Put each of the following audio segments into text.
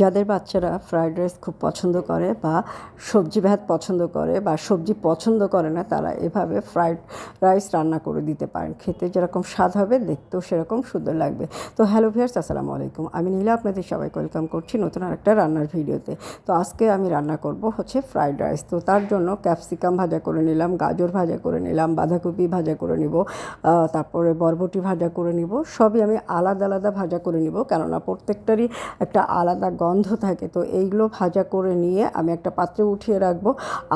যাদের বাচ্চারা fried rice খুব পছন্দ করে বা সবজি ভাত পছন্দ করে বা সবজি পছন্দ করে না, তারা এভাবে ফ্রায়েড রাইস রান্না করে দিতে পারেন। খেতে যেরকম স্বাদ হবে, দেখতেও সেরকম সুন্দর লাগবে। তো হ্যালো ভিয়ার্স আসসালামু আলাইকুম। আমি নীলা, আপনাদের সবাইকে ওয়েলকাম করছি নতুন আরেকটা রান্নার ভিডিওতে। তো আজকে আমি রান্না করব হচ্ছে ফ্রায়েড রাইস। তো তার জন্য ক্যাপসিকাম ভাজা করে নিলাম, গাজর ভাজা করে নিলাম, বাঁধাকপি ভাজা করে নিব তারপরে বরবটি ভাজা করে নিব। সবই আমি আলাদা আলাদা ভাজা করে নিব। কেননা প্রত্যেকটারই একটা আলাদা গন্ধ থাকে, তো এইগুলো ভাজা করে নিয়ে আমি একটা পাত্রে উঠিয়ে রাখব।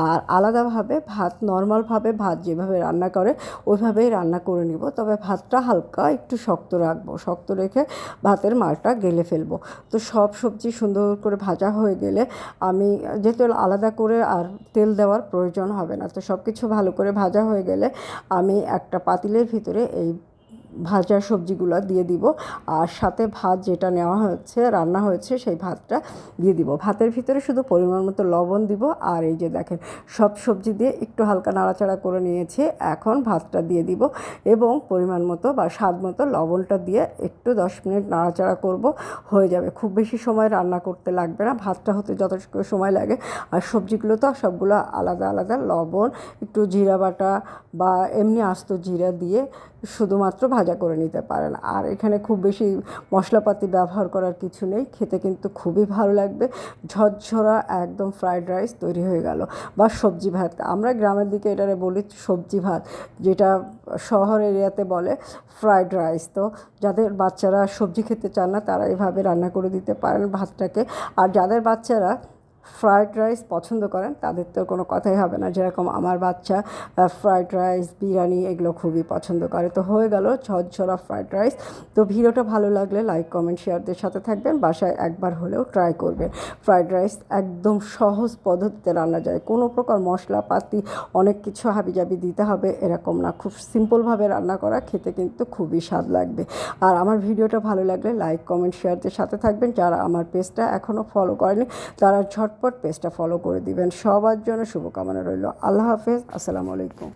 আর আলাদাভাবে ভাত, নর্মালভাবে ভাত যেভাবে রান্না করে, ওইভাবেই রান্না করে নিব। তবে ভাতটা হালকা একটু শক্ত রাখব, শক্ত রেখে ভাতের মালটা গেলে ফেলব। তো সব সবজি সুন্দর করে ভাজা হয়ে গেলে আমি যেহেতু আলাদা করে আর তেল দেওয়ার প্রয়োজন হবে না, তো সব কিছু ভালো করে ভাজা হয়ে গেলে আমি একটা পাতিলের ভিতরে এই ভাজা সবজিগুলো দিয়ে দিব। আর সাথে ভাত যেটা নেওয়া হয়েছে, রান্না হয়েছে, সেই ভাতটা দিয়ে দিব। ভাতের ভিতরে শুধু পরিমাণ মতো লবণ দিব। আর এই যে দেখেন, সব সবজি দিয়ে একটু হালকা নাড়াচাড়া করে নিয়েছি। এখন ভাতটা দিয়ে দিব এবং পরিমাণ মতো বা স্বাদ মতো লবণটা দিয়ে একটু দশ মিনিট নাড়াচাড়া করব। হয়ে যাবে। খুব বেশি সময় রান্না করতে লাগবে না। ভাতটা হতে যথেষ্ট সময় লাগে। আর সবজিগুলো তো সবগুলো আলাদা আলাদা। লবণ, একটু জিরা বাটা বা এমনি আস্ত জিরা দিয়ে শুধুমাত্র ভাজা করে নিতে পারেন। আর এখানে খুব বেশি মশলাপাতি ব্যবহার করার কিছু নেই। খেতে কিন্তু খুবই ভালো লাগবে। ঝরঝরা একদম ফ্রাইড রাইস তৈরি হয়ে গেল। বা সবজি ভাত। আমরা গ্রামের দিকে এটারে বলি সবজি ভাত, যেটা শহর এরিয়াতে বলে ফ্রাইড রাইস তো যাদের বাচ্চারা সবজি খেতে চান না, তারা এভাবে রান্না করে দিতে পারেন ভাতটাকে। আর যাদের বাচ্চারা ফ্রাইড রাইস পছন্দ করেন, তাদের তো কোনো কথাই হবে না। যেরকম আমার বাচ্চা ফ্রায়েড রাইস, বিরিয়ানি এগুলো খুবই পছন্দ করে। তো হয়ে গেল ঝরঝরা ফ্রায়েড রাইস। তো ভিডিওটা ভালো লাগলে লাইক, কমেন্ট, শেয়ারদের সাথে থাকবেন। বাসায় একবার হলেও ট্রাই করবেন। ফ্রায়েড রাইস একদম সহজ পদ্ধতিতে রান্না যায়। কোনো প্রকার মশলাপাতি অনেক কিছু হাবিজাবি দিতে হবে এরকম না। খুব সিম্পলভাবে রান্না করা, খেতে কিন্তু খুবই স্বাদ লাগবে। আর আমার ভিডিওটা ভালো লাগলে লাইক, কমেন্ট, শেয়ারদের সাথে থাকবেন। যারা আমার পেজটা এখনও ফলো করেনি, তারা ঝটপট পেজটা ফলো করে দিবেন। সবার জন্য শুভকামনা রইল। আল্লাহ হাফেজ। আসসালামু আলাইকুম।